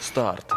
Старт.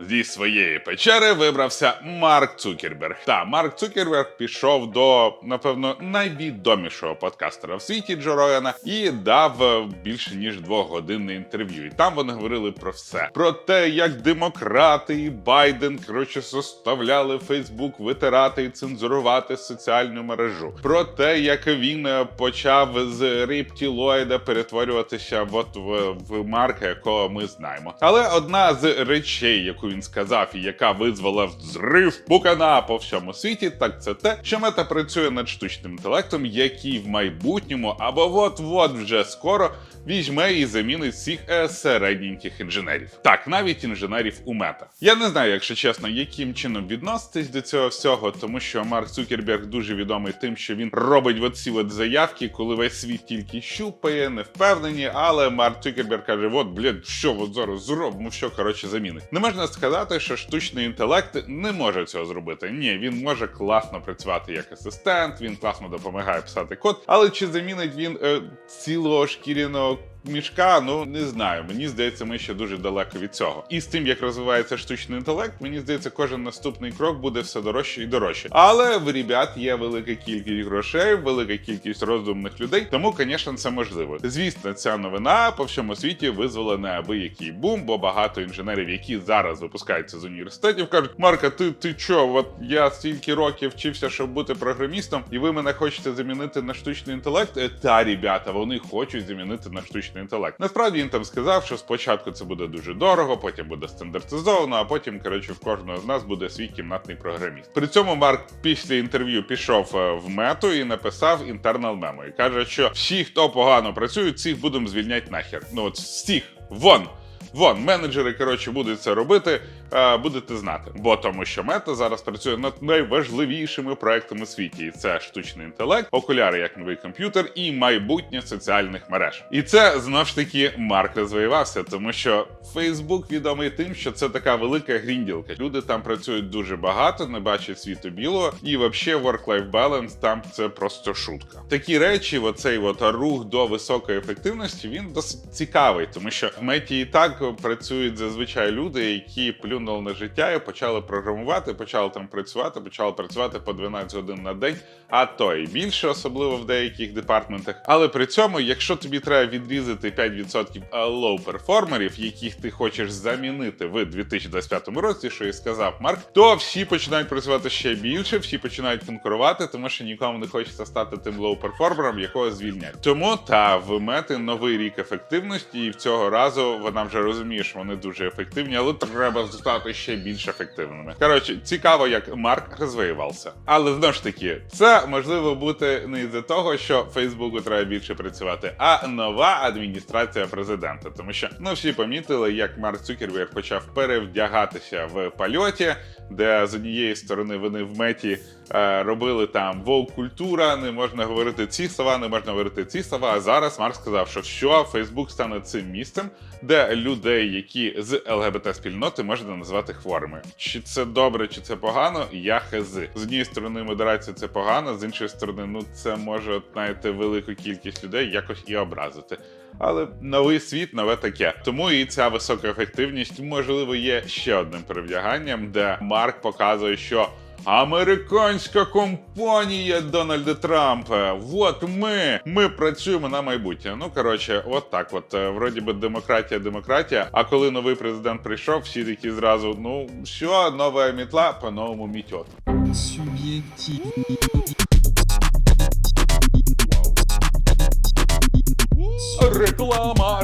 Зі своєї печери вибрався Марк Цукерберг. Та Марк Цукерберг пішов до, напевно, найвідомішого подкастера в світі Джо Рогана і дав е, більше ніж двохгодинне інтерв'ю. І там вони говорили про все: про те, як демократи і Байден коротше заставляли Фейсбук витирати і цензурувати соціальну мережу. Про те, як він е, почав з рептилоїда перетворюватися от в, в Марка, якого ми знаємо. Але одна з речей, яку він сказав, і яка визвала взрив пукана по всьому світі, так це те, що мета працює над штучним інтелектом, який в майбутньому або от-от вже скоро візьме і замінить всіх е, середненьких інженерів. Так, навіть інженерів у мета. Я не знаю, якщо чесно, яким чином відноситись до цього всього, тому що Марк Цукерберг дуже відомий тим, що він робить оці от заявки, коли весь світ тільки щупає, не впевнені. Але Марк Цукерберг каже: от, блін, що от зараз зробимо, що коротше замінить. Не можна сказати, що штучний інтелект не може цього зробити. Ні, він може класно працювати як асистент, він класно допомагає писати код, але чи замінить він е, цілого шкіряного мішка, ну не знаю. Мені здається, ми ще дуже далеко від цього. І з тим, як розвивається штучний інтелект, мені здається, кожен наступний крок буде все дорожче і дорожче. Але в ребят є велика кількість грошей, велика кількість розумних людей. Тому, звісно, це можливо. Звісно, ця новина по всьому світі визвала неабиякий бум, бо багато інженерів, які зараз випускаються з університетів, кажуть: Марка, ти ти чо? От я стільки років вчився, щоб бути програмістом, і ви мене хочете замінити на штучний інтелект? Е, Та ребята, вони хочуть замінити на штучний інтелект. Насправді він там сказав, що спочатку це буде дуже дорого, потім буде стандартизовано, а потім, коротше, в кожного з нас буде свій кімнатний програміст. При цьому Марк після інтерв'ю пішов е, в мету і написав інтернал мемо. І каже, що всі, хто погано працюють, всіх будемо звільняти нахер. Ну от всіх вон. Вон, менеджери, коротше, будуть це робити, а, будете знати. Бо тому, що мета зараз працює над найважливішими проектами у світі. Це штучний інтелект, окуляри як новий комп'ютер і майбутнє соціальних мереж. І це знов ж таки Марк розвоювався, тому що Фейсбук відомий тим, що це така велика грінділка. Люди там працюють дуже багато, не бачать світу білого, і взагалі work-life balance там це просто шутка. Такі речі, оцей от рух до високої ефективності, він досить цікавий, тому що меті і так працюють зазвичай люди, які плюнули на життя і почали програмувати, почали там працювати, почали працювати по 12 годин на день, а то і більше, особливо в деяких департментах. Але при цьому, якщо тобі треба відрізати 5% лоу-перформерів, яких ти хочеш замінити в 2025 році, що і сказав Марк, то всі починають працювати ще більше, всі починають конкурувати, тому що нікому не хочеться стати тим лоу-перформером, якого звільнять. Тому та в мети новий рік ефективності, і в цього разу вона вже розуміє, що вони дуже ефективні, але треба стати ще більш ефективними. Коротше, цікаво, як Марк розвивався. Але знову ж таки, це можливо бути не із-за того, що Фейсбуку треба більше працювати, а нова адміністрація президента. Тому що ну всі помітили, як Марк Цукерберг почав перевдягатися в польоті, де з однієї сторони вони в меті е, робили там вовк-культура, не можна говорити ці слова, не можна говорити ці слова. А зараз Марк сказав, що що Фейсбук стане цим місцем, де людей, які з ЛГБТ спільноти можна назвати хворими. Чи це добре, чи це погано? Я хези. З однієї сторони, модерація це погано, з іншої сторони, ну це може знаєте, велику кількість людей якось і образити. Але новий світ, нове таке. Тому і ця висока ефективність, можливо, є ще одним перевдяганням, де Марк показує, що. Американська компанія Дональда Трампа. От ми. Ми працюємо на майбутнє. Ну коротше, от так. От е, вроді би демократія, демократія. А коли новий президент прийшов, всі такі зразу: ну що, нова мітла, по-новому мітьот. Субъективный.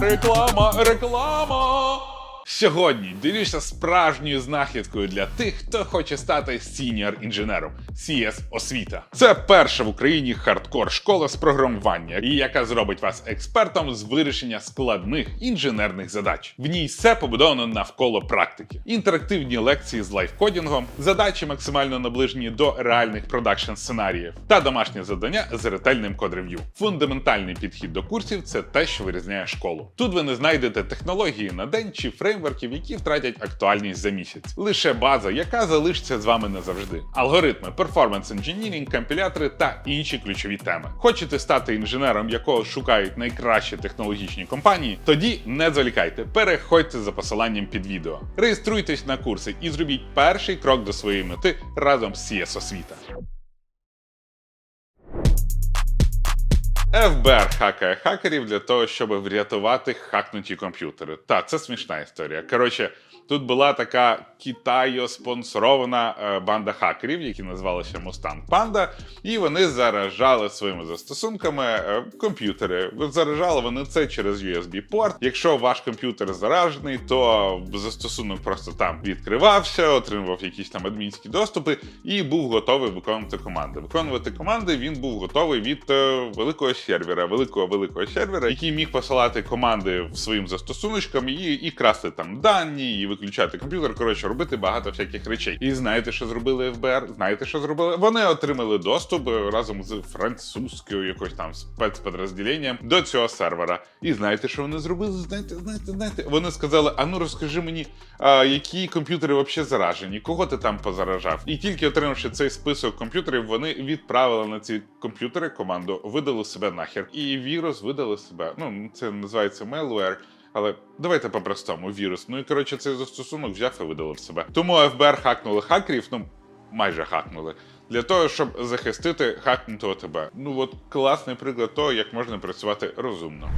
Реклама, реклама. Сьогодні ділюся справжньою знахідкою для тих, хто хоче стати сіньор інженером. CS освіта. Це перша в Україні хардкор школа з програмування, і яка зробить вас експертом з вирішення складних інженерних задач. В ній все побудовано навколо практики, інтерактивні лекції з лайфкодінгом, задачі максимально наближені до реальних продакшн сценаріїв та домашнє завдання з ретельним код-рев'ю. Фундаментальний підхід до курсів це те, що вирізняє школу. Тут ви не знайдете технології на день чи фреймворки фреймворків, які втратять актуальність за місяць. Лише база, яка залишиться з вами назавжди. Алгоритми, перформанс інженірінг, компілятори та інші ключові теми. Хочете стати інженером, якого шукають найкращі технологічні компанії? Тоді не зволікайте, переходьте за посиланням під відео. Реєструйтесь на курси і зробіть перший крок до своєї мети разом з CS освіта. ФБР хакає хакерів для того, щоб врятувати хакнуті комп'ютери. Та це смішна історія. Коротше, тут була така Китайо-спонсорована е, банда хакерів, які називалися Mustang Panda, і вони заражали своїми застосунками е, комп'ютери. Заражали вони це через USB-порт. Якщо ваш комп'ютер заражений, то застосунок просто там відкривався, отримував якісь там адмінські доступи і був готовий виконувати команди. Виконувати команди він був готовий від е, великого сервера, великого великого сервера, який міг посилати команди своїм застосуночкам і, і красти там дані, і виключати комп'ютер. Коротше, робити багато всяких речей. І знаєте, що зробили ФБР? Знаєте, що зробили? Вони отримали доступ е, разом з французькою якось там спецпідрозділенням до цього сервера. І знаєте, що вони зробили? Знаєте, знаєте, знаєте? Вони сказали: а ну розкажи мені, а, які комп'ютери взагалі заражені, кого ти там позаражав? І тільки отримавши цей список комп'ютерів, вони відправили на ці комп'ютери команду, видали себе нахер. І вірус видали себе. Ну це називається malware. Але давайте по-простому вірус. Ну і коротше, цей застосунок взяв і видалив себе. Тому ФБР хакнули хакерів, ну майже хакнули. Для того, щоб захистити хакнутого тебе. Ну от класний приклад того, як можна працювати розумно.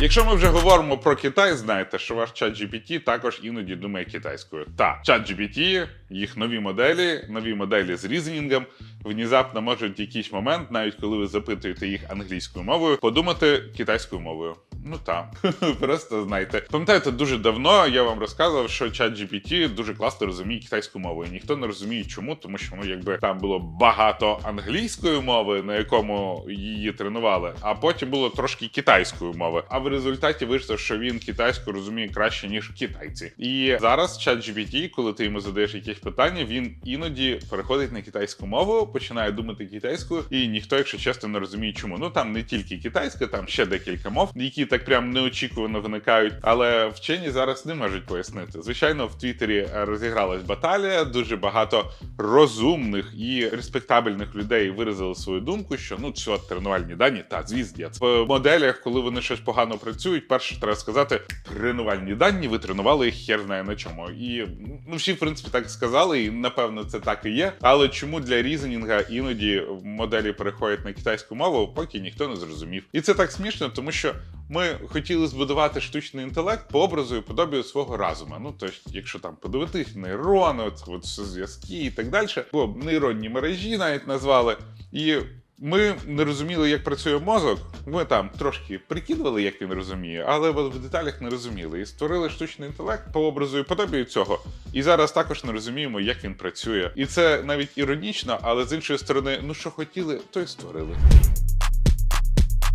Якщо ми вже говоримо про Китай, знаєте, що ваш чат GPT також іноді думає китайською. Та чат GPT, їх нові моделі, нові моделі з різнінгом, внезапно можуть в якийсь момент, навіть коли ви запитуєте їх англійською мовою, подумати китайською мовою. Ну так, просто знайте. Пам'ятаєте, дуже давно я вам розказував, що чат GPT дуже класно розуміє китайську мову. І ніхто не розуміє, чому, тому що ну, якби там було багато англійської мови, на якому її тренували, а потім було трошки китайської мови. А в результаті вийшло, що він китайську розуміє краще ніж китайці. І зараз чат GPT, коли ти йому задаєш якесь питання, він іноді переходить на китайську мову, починає думати китайською, і ніхто, якщо чесно, не розуміє, чому. Ну там не тільки китайська, там ще декілька мов, які так прям неочікувано виникають. Але вчені зараз не можуть пояснити. Звичайно, в Твіттері розігралась баталія. Дуже багато розумних і респектабельних людей виразили свою думку, що ну що тренувальні дані та звіздець. в моделях, коли вони щось погано працюють, перше треба сказати, тренувальні дані ви тренували їх хер знає на чому. І ну всі в принципі так сказали, і напевно це так і є. Але чому для різенінга іноді моделі переходять на китайську мову, поки ніхто не зрозумів. І це так смішно, тому що ми хотіли збудувати штучний інтелект по образу і подобію свого разуму. Ну тобто, якщо там подивитись нейрони, от, от зв'язки і так далі, бо нейронні мережі навіть назвали. І ми не розуміли, як працює мозок. Ми там трошки прикидували, як він розуміє, але в деталях не розуміли. І створили штучний інтелект по образу і подобію цього. І зараз також не розуміємо, як він працює. І це навіть іронічно, але з іншої сторони, ну що хотіли, то й створили.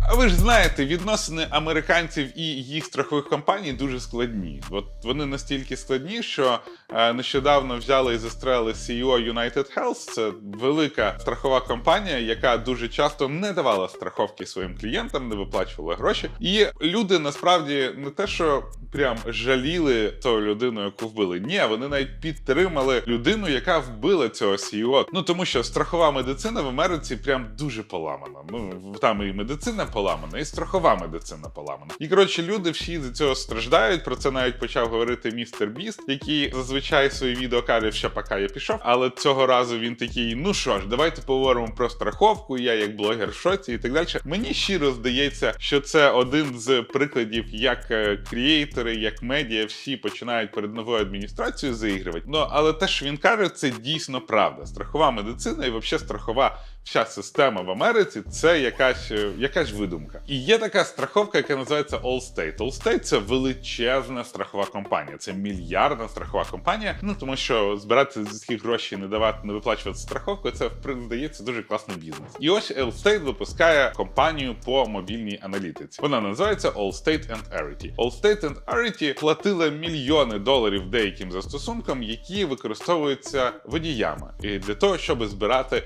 А ви ж знаєте, відносини американців і їх страхових компаній дуже складні. От вони настільки складні, що е, нещодавно взяли і застрелили CEO United Health. Це велика страхова компанія, яка дуже часто не давала страховки своїм клієнтам, не виплачувала гроші. І люди насправді не те, що прям жаліли ту людину, яку вбили. Ні, вони навіть підтримали людину, яка вбила цього CEO. Ну тому що страхова медицина в Америці прям дуже поламана. Ну там і медицина поламана, і страхова медицина поламана. І коротше, люди всі з цього страждають. Про це навіть почав говорити містер Біст, який зазвичай свої відео каже, що поки я пішов. Але цього разу він такий: ну що ж, давайте поговоримо про страховку. Я як блогер в шоці і так далі. Мені щиро здається, що це один з прикладів, як е, крієйтори, як медіа, всі починають перед новою адміністрацією заігрувати. Ну але те, що він каже, це дійсно правда. Страхова медицина і взагалі страхова. Вся система в Америці це якась е, якась видумка. І є така страховка, яка називається Allstate. Allstate – це величезна страхова компанія, це мільярдна страхова компанія. Ну тому що збирати з таких грошей, не давати, не виплачувати страховку, це здається дуже класний бізнес. І ось Allstate випускає компанію по мобільній аналітиці. Вона називається Allstate and Arity. Allstate and Arity платила мільйони доларів деяким застосункам, які використовуються водіями, і для того, щоб збирати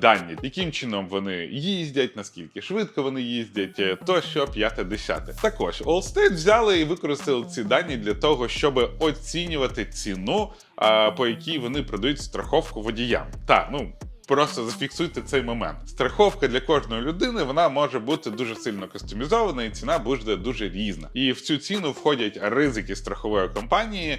дані, яким чином вони їздять, наскільки швидко вони їздять, е, тощо п'яте десяте. Також Allstate взяли і використали ці дані для того, щоб оцінювати ціну, по якій вони продають страховку водіям. Та ну. Просто зафіксуйте цей момент. Страховка для кожної людини вона може бути дуже сильно кастомізована, і ціна буде дуже різна. І в цю ціну входять ризики страхової компанії,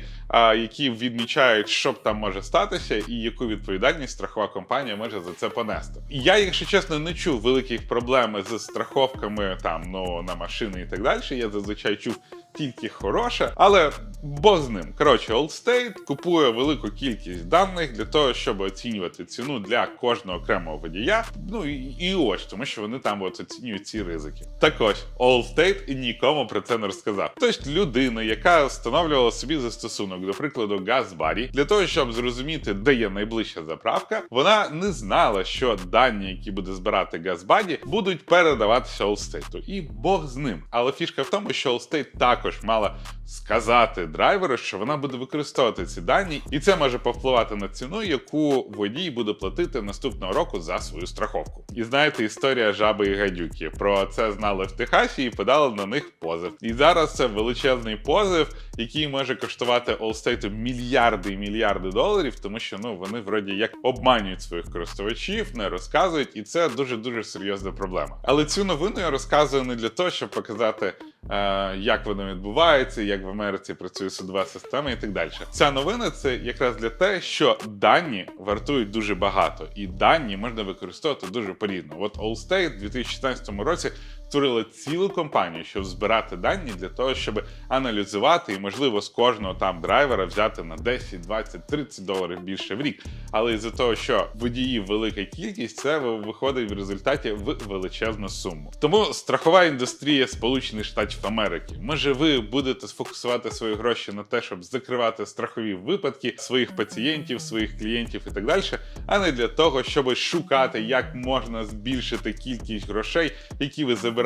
які відмічають, що там може статися, і яку відповідальність страхова компанія може за це понести. Я, якщо чесно, не чув великих проблем з страховками там ну на машини і так далі. Я зазвичай чув тільки хороше, але Бог з ним. Коротше, Allstate купує велику кількість даних для того, щоб оцінювати ціну для кожного окремого водія. Ну і, і ось, тому що вони там от оцінюють ці ризики. Так ось, Allstate нікому про це не розказав. Тобто людина, яка встановлювала собі застосунок, до прикладу, Газбарі, для того, щоб зрозуміти, де є найближча заправка, вона не знала, що дані, які буде збирати Газбаді, будуть передаватися Allstate. І Бог з ним. Але фішка в тому, що Allstate також мала сказати драйверу, що вона буде використовувати ці дані, і це може повпливати на ціну, яку водій буде платити наступного року за свою страховку. І знаєте, історія жаби і гадюки. Про це знали в Техасі і подали на них позов. І зараз це величезний позов, який може коштувати Allstate мільярди і мільярди доларів, тому що ну вони вроді як обманюють своїх користувачів, не розказують, і це дуже дуже серйозна проблема. Але цю новину я розказую не для того, щоб показати. Е, Як воно відбувається, як в Америці працює судова система і так далі. Ця новина це якраз для те, що дані вартують дуже багато, і дані можна використовувати дуже порідно. От Allstate в 2016 році створили цілу компанію, щоб збирати дані для того, щоб аналізувати і, можливо, з кожного там драйвера взяти на 10, 20, 30 доларів більше в рік. Але із-за того, що водіїв велика кількість, це виходить в результаті в величезну суму. Тому страхова індустрія Сполучених Штатів Америки. Може, ви будете сфокусувати свої гроші на те, щоб закривати страхові випадки своїх пацієнтів, своїх клієнтів і так далі, а не для того, щоб шукати, як можна збільшити кількість грошей, які ви забираєте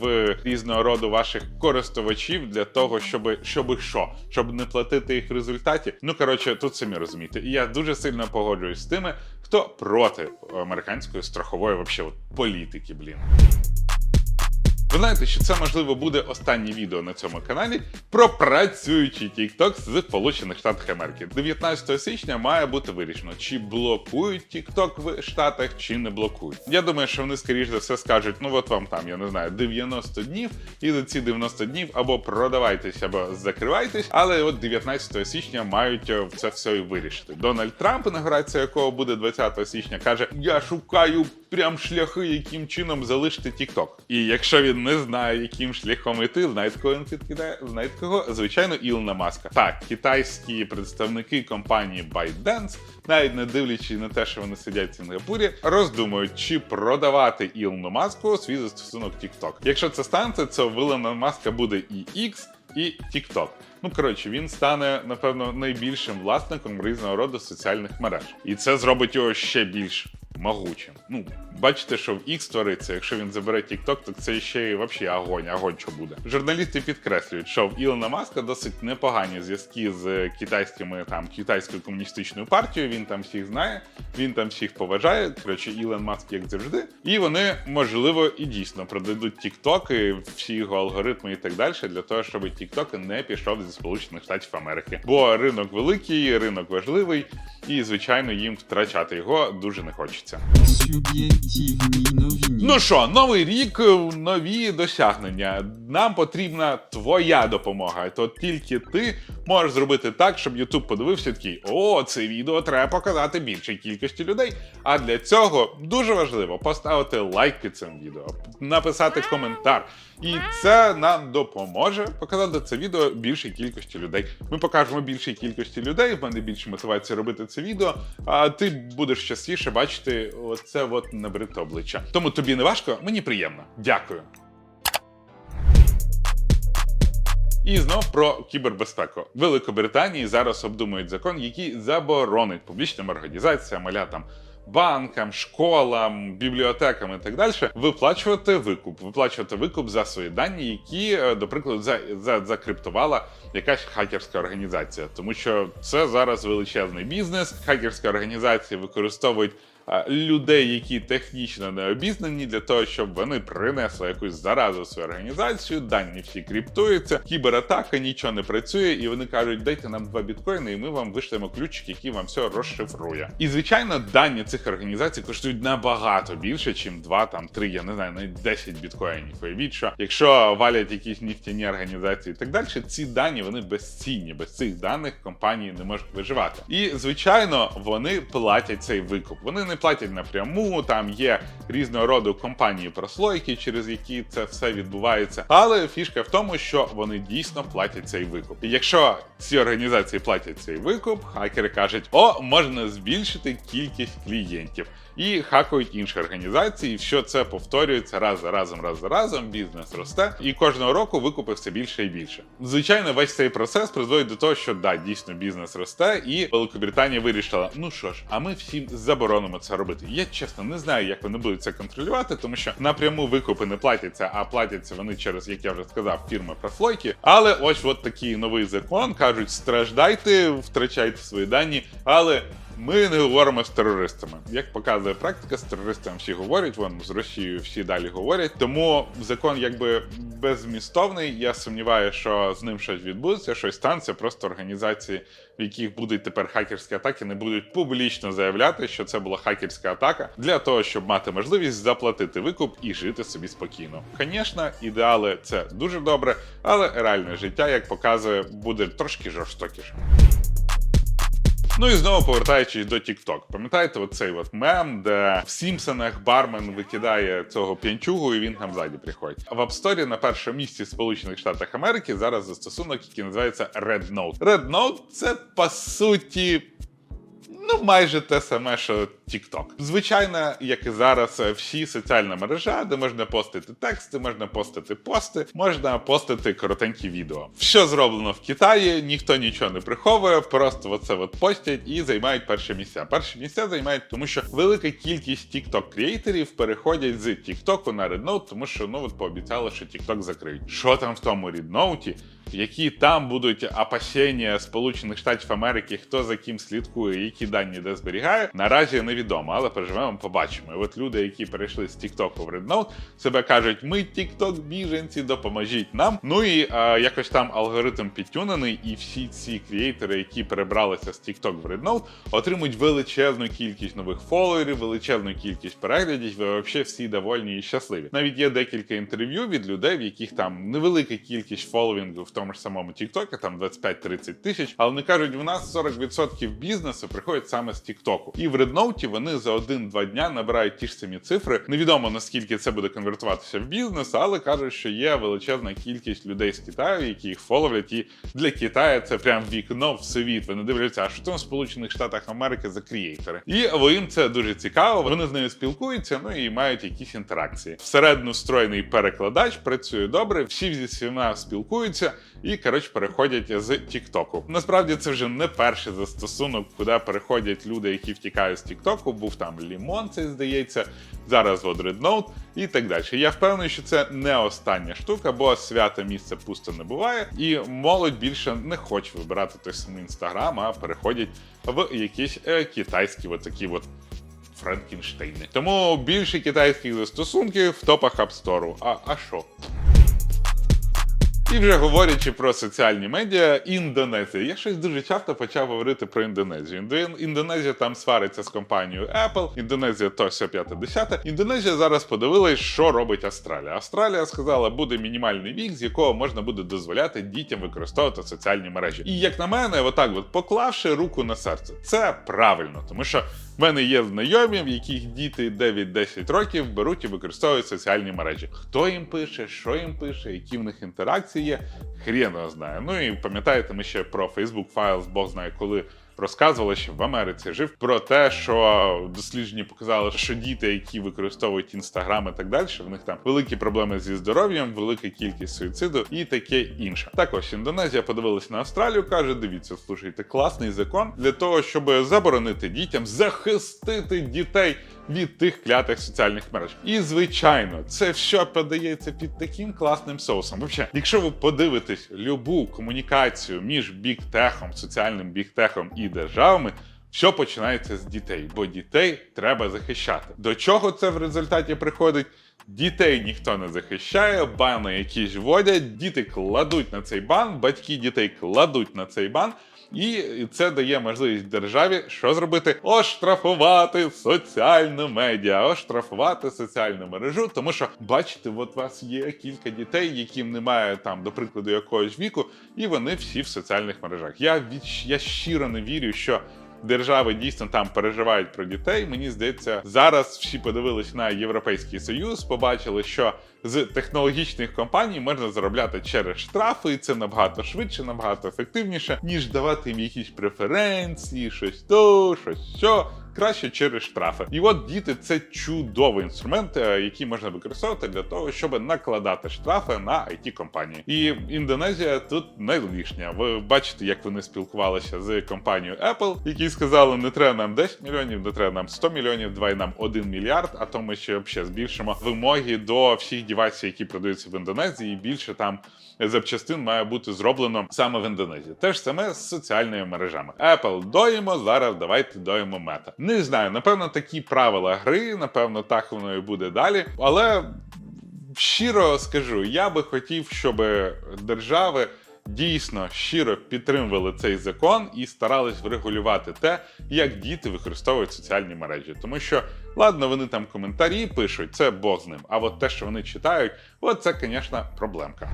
в різного роду ваших користувачів для того, щоб щоб що, щоб не платити їх в результаті. Ну коротше, тут самі розумієте. І я дуже сильно погоджуюсь з тими, хто проти американської страхової вообще от політики, блін. Ви знаєте, що це можливо буде останнє відео на цьому каналі про працюючий TikTok з Сполучених Штатів Америки. 19 січня має бути вирішено, чи блокують TikTok в Штатах, чи не блокують. Я думаю, що вони скоріш за все скажуть: ну от вам там, я не знаю, 90 днів, і за ці 90 днів або продавайтесь, або закривайтесь. Але от 19 січня мають е, це все і вирішити. Дональд Трамп, інаугурація якого буде 20 січня, каже: Я шукаю прям шляхи, яким чином залишити TikTok. І якщо він не знає, яким шляхом іти, знаєте, кого він підкидає? Знаєте кого? Звичайно, Ілона Маска. Так, китайські представники компанії ByteDance, навіть не дивлячись на те, що вони сидять в Сінгапурі, роздумують, чи продавати Ілону Маску свій застосунок TikTok. Якщо це станеться, то в Ілона Маска буде і X, і TikTok. Ну коротше, він стане напевно найбільшим власником різного роду соціальних мереж, і це зробить його ще більш могучим. Ну, бачите, що в X твориться, якщо він забере TikTok, то це ще й взагалі огонь, огонь що буде. Журналісти підкреслюють, що в Ілона Маска досить непогані зв'язки з китайськими там китайською комуністичною партією. Він там всіх знає, він там всіх поважає. Коротше, Ілон Маск, як завжди. І вони, можливо, і дійсно продадуть TikTok і всі його алгоритми і так далі, для того, щоб TikTok не пішов зі Сполучених Штатів Америки. Бо ринок великий, ринок важливий, і звичайно їм втрачати його дуже не хочеться. Ну що, новий рік, нові досягнення. Нам потрібна твоя допомога. То тільки ти можеш зробити так, щоб YouTube подивився такий: о, це відео треба показати більшій кількості людей. А для цього дуже важливо поставити лайк під цим відео, написати коментар. І це нам допоможе показати це відео більшій кількості людей. Ми покажемо більшій кількості людей. В мене більше мотивації робити це відео. А ти будеш частіше бачити оце от набрите обличчя. Тому тобі не важко, мені приємно. Дякую. І знов про кібербезпеку. В Великобританії зараз обдумують закон, який заборонить публічним організаціям, аля там банкам, школам, бібліотекам і так далі виплачувати викуп, виплачувати викуп за свої дані, які, е, до прикладу, за, за, закриптувала якась хакерська організація, тому що це зараз величезний бізнес. Хакерські організації використовують людей, які технічно не обізнані, для того, щоб вони принесли якусь заразу свою організацію. Дані всі кріптуються, кібератака нічого не працює, і вони кажуть, дайте нам два біткоїни, і ми вам вишлемо ключик, який вам все розшифрує. І звичайно, дані цих організацій коштують набагато більше, ніж два, там три, я не знаю, навіть 10 біткоїнів. Уявіть, що якщо валять якісь нефтяні організації і так далі, ці дані вони безцінні. Без цих даних компанії не можуть виживати. І звичайно, вони платять цей викуп. Вони не платять напряму. Там є різного роду компанії прослойки, через які це все відбувається. Але фішка в тому, що вони дійсно платять цей викуп. І якщо ці організації платять цей викуп, хакери кажуть: о, можна збільшити кількість клієнтів. І хакують інші організації, і що це повторюється раз за разом, раз за разом. Бізнес росте, і кожного року викупи все більше і більше. Звичайно, весь цей процес призводить до того, що да, дійсно бізнес росте, і Великобританія вирішила: ну що ж, а ми всім заборонимо це робити. Я чесно не знаю, як вони будуть це контролювати, тому що напряму викупи не платяться, а платяться вони через, як я вже сказав, фірми профлойки. Але ось от такий новий закон кажуть: страждайте, втрачайте свої дані, але. Ми не говоримо з терористами. Як показує практика, з терористами всі говорять, вон з Росією всі далі говорять. Тому закон якби беззмістовний. Я сумніваюся, що з ним щось відбудеться, щось станеться. Просто організації, в яких будуть тепер хакерські атаки, не будуть публічно заявляти, що це була хакерська атака, для того, щоб мати можливість заплатити викуп і жити собі спокійно. Звісно, ідеали це дуже добре, але реальне життя, як показує, буде трошки жорстокіше. Ну і знову повертаючись до TikTok. Пам'ятаєте оцей от мем, де в Сімпсонах бармен викидає цього п'янчугу, і він там ззаді приходить. В App Store на першому місці Сполучених Штатах Америки зараз застосунок, який називається Red Note. Red Note – це по суті. Ну, майже те саме, що TikTok. Звичайно, як і зараз, е, всі соціальна мережа, де можна постити тексти, можна постити пости, можна постити коротенькі відео. Що зроблено в Китаї, ніхто нічого не приховує, просто оце от постять і займають перші місця. Перші місця займають, тому що велика кількість TikTok креаторів переходять з TikTok на Rednote, тому що ну от пообіцяли, що TikTok закриють. Що там в тому Rednote? Які там будуть опасіння Сполучених Штатів Америки, хто за ким слідкує, які дані де зберігає, наразі невідомо, але переживемо, побачимо. І от люди, які перейшли з TikTok в Rednote, себе кажуть: ми TikTok біженці, допоможіть нам. Ну і а, якось там алгоритм підтюнений, і всі ці креатори, які перебралися з TikTok в Rednote, отримують величезну кількість нових фоловерів, величезну кількість переглядів. Ви взагалі всі довольні і щасливі. Навіть є декілька інтерв'ю від людей, в яких там невелика кількість фоловінгу в тому ж самому TikTok, там 25-30 тисяч, але вони кажуть, у нас 40% бізнесу приходять саме з TikTok. І в Rednote вони за один-два дня набирають ті ж самі цифри. Невідомо наскільки це буде конвертуватися в бізнес, але кажуть, що є величезна кількість людей з Китаю, які їх фоловлять. І для Китаю це прям вікно в світ. Вони дивляться, а що там в Сполучених Штатах Америки за крієйтори. І їм це дуже цікаво. Вони з нею спілкуються, ну і мають якісь інтеракції. Всередину встроєний перекладач працює добре, всі зі всіма спілкуються і коротше переходять з Тіктоку. Насправді це вже не перший застосунок, куди переходять люди, які втікають з Тіктоку. Був там Лімон, це здається. Зараз от Rednote і так далі. Я впевнений, що це не остання штука, бо свято місце пусто не буває, і молодь більше не хоче вибирати той самий інстаграм, а переходять в якісь е, китайські от такі от Франкенштейни. Тому більше китайських застосунків в топах App Store. А, а що? І вже говорячи про соціальні медіа, Індонезія. Я щось дуже часто почав говорити про Індонезію. Індонезія там свариться з компанією Apple, Індонезія то все п'яте десяте. Індонезія зараз подивилась, що робить Австралія. Австралія сказала, буде мінімальний вік, з якого можна буде дозволяти дітям використовувати соціальні мережі. І як на мене, отак, от поклавши руку на серце, це правильно, тому що в мене є знайомі, в яких діти 9-10 років беруть і використовують соціальні мережі. Хто їм пише, що їм пише, які в них інтеракції є, хрен його знає. Ну і пам'ятаєте, ми ще про Facebook Files, Бог знає коли. Розказували, що в Америці жив про те, що дослідження показали, що діти, які використовують інстаграм і так далі, в них там великі проблеми зі здоров'ям, велика кількість суїциду і таке інше. Також Індонезія подивилася на Австралію, каже: дивіться, слушайте, класний закон для того, щоб заборонити дітям захистити дітей від тих клятих соціальних мереж. І звичайно, це все подається під таким класним соусом. Взагалі, якщо ви подивитесь любу комунікацію між біктехом, соціальним біктехом і державами. Все починається з дітей, бо дітей треба захищати. До чого це в результаті приходить? Дітей ніхто не захищає, бани якісь вводять, діти кладуть на цей бан, батьки дітей кладуть на цей бан. І це дає можливість державі що зробити? Оштрафувати соціальну медіа, оштрафувати соціальну мережу. Тому що бачите, от вас є кілька дітей, яким немає там, до прикладу, якогось віку, і вони всі в соціальних мережах. Я від я щиро не вірю, що. Держави дійсно там переживають про дітей. Мені здається, зараз всі подивились на Європейський Союз, побачили, що з технологічних компаній можна заробляти через штрафи, і це набагато швидше, набагато ефективніше, ніж давати їм якісь преференції, щось то, щось що. Краще через штрафи. І от діти це чудовий інструмент, е, який можна використовувати для того, щоб накладати штрафи на it компанії. І Індонезія тут не. Ви бачите, як вони спілкувалися з компанією Apple, які сказали, не треба нам 10 мільйонів, не треба нам 100 мільйонів, давай нам 1 мільярд. А то ми ще взагалі збільшимо вимоги до всіх девайсів, які продаються в Індонезії. І більше там запчастин має бути зроблено саме в Індонезії. Те ж саме з соціальними мережами. Apple доїмо, зараз давайте доїмо мета. Не знаю, напевно, такі правила гри, напевно, так воно і буде далі. Але щиро скажу, я би хотів, щоб держави. Дійсно щиро підтримували цей закон і старались врегулювати те, як діти використовують соціальні мережі. Тому що, ладно, вони там коментарі пишуть, це Бог з ним. А от те, що вони читають, от це, звісно, проблемка.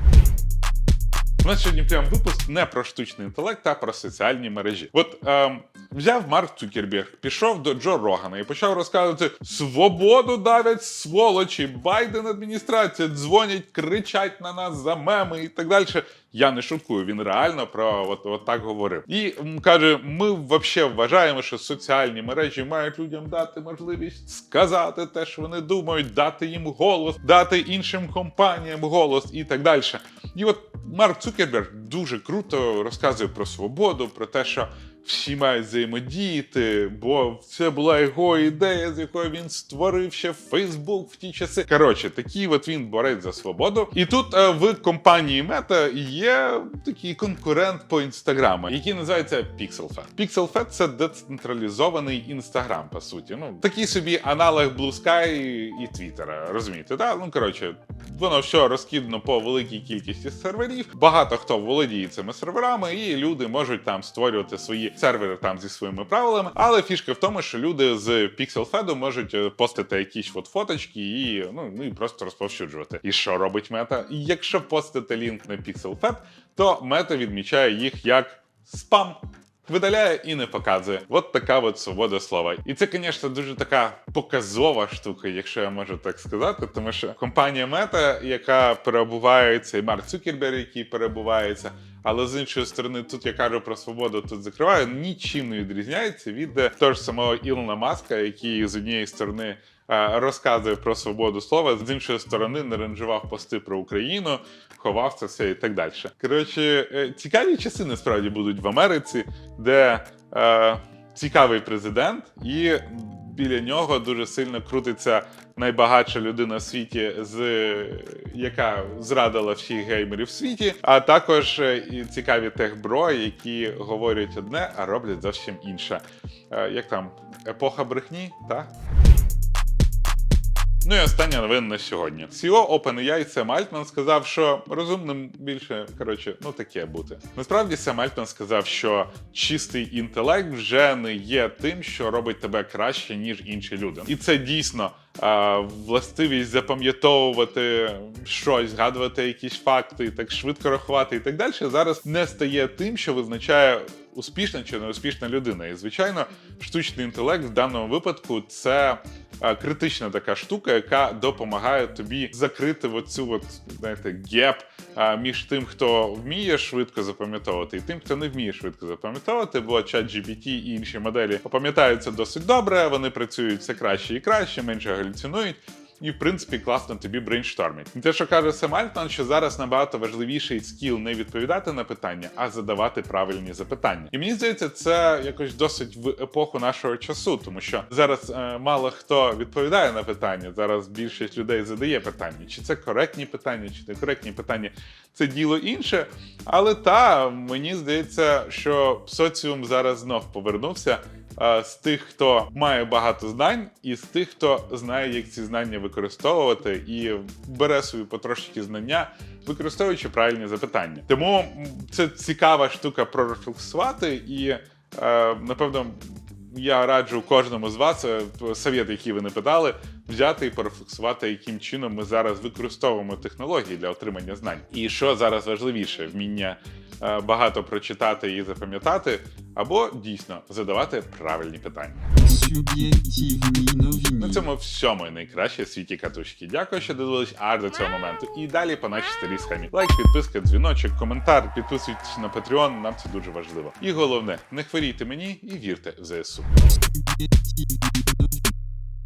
У нас сьогодні прям випуск не про штучний інтелект, а про соціальні мережі. От ем, взяв Марк Цукерберг, пішов до Джо Рогана і почав розказувати: свободу давять сволочі, Байден адміністрація дзвонять, кричать на нас за меми і так далі. Я не шуткую, він реально про от, от так говорив. І каже: ми взагалі вважаємо, що соціальні мережі мають людям дати можливість сказати те, що вони думають, дати їм голос, дати іншим компаніям голос і так далі. І от Марк Цукерберг дуже круто розказує про свободу, про те, що всі мають взаємодіяти, бо це була його ідея, з якою він створив ще Фейсбук в ті часи. Коротше, такий от він борець за свободу. І тут е, в компанії Meta є такий конкурент по інстаграму, який називається PixelFed. PixelFed – це децентралізований інстаграм, по суті. Ну такий собі аналог Blue Sky і Твіттера, розумієте? Да? Ну коротше, воно все розкидано по великій кількості серверів. Багато хто володіє цими серверами, і люди можуть там створювати свої сервери там зі своїми правилами. Але фішка в тому, що люди з PixelFed можуть е, постити якісь от фоточки і ну, ну і просто розповсюджувати. І що робить мета? Якщо постити лінк на PixelFed, то мета відмічає їх як спам. Видаляє і не показує. От така от свобода слова. І це, звісно, дуже така показова штука, якщо я можу так сказати, тому що компанія Meta, яка перебувається, і Марк Цукерберг, який перебувається, але з іншої сторони, тут я кажу про свободу, тут закриваю, нічим не відрізняється від того ж самого Ілона Маска, який з однієї сторони. Е, Розказує про свободу слова, з іншої сторони не ранжував пости про Україну, ховав це все і так далі. Коротше, е, цікаві часи насправді будуть в Америці, де е, цікавий президент, і біля нього дуже сильно крутиться найбагатша людина в світі, з яка зрадила всіх геймерів в світі, а також е, і цікаві техбро, які говорять одне, а роблять зовсім інше. Як там епоха брехні, так? Ну і остання новина на сьогодні. CEO OpenAI Сем Альтман сказав, що розумним більше коротше, ну таке бути. Насправді Сем Альтман сказав, що чистий інтелект вже не є тим, що робить тебе краще ніж інші люди. І це дійсно властивість запам'ятовувати щось, згадувати якісь факти, так швидко рахувати і так далі. Зараз не стає тим, що визначає. Успішна чи неуспішна людина, і звичайно, штучний інтелект в даному випадку це критична така штука, яка допомагає тобі закрити оцю от, знаєте, геп між тим, хто вміє швидко запам'ятовувати, і тим, хто не вміє швидко запам'ятовувати, бо ChatGPT і інші моделі пам'ятаються досить добре, вони працюють все краще і краще, менше галюцинують. І, в принципі, класно тобі брейнштормить. Те, що каже Сем Альтман, що зараз набагато важливіший скіл не відповідати на питання, а задавати правильні запитання. І мені здається, це якось досить в епоху нашого часу, тому що зараз е, мало хто відповідає на питання. Зараз більшість людей задає питання, чи це коректні питання, чи не коректні питання. Це діло інше. Але та мені здається, що соціум зараз знов повернувся з тих, хто має багато знань, і з тих, хто знає, як ці знання використовувати, і бере свої потрошки знання, використовуючи правильні запитання. Тому це цікава штука прорефлексувати, і е, напевно. Я раджу кожному з вас е, совет, який ви не питали, взяти і порефлексувати, яким чином ми зараз використовуємо технології для отримання знань. І що зараз важливіше, вміння е, багато прочитати і запам'ятати, або дійсно задавати правильні питання. На цьому всьому найкраще в світі катушки. Дякую, що додивились аж до цього моменту. І далі по нашій старій схемі. Лайк, підписка, дзвіночок, коментар, підписуйтесь на Patreon, нам це дуже важливо. І головне, не хворійте мені і вірте в ЗСУ.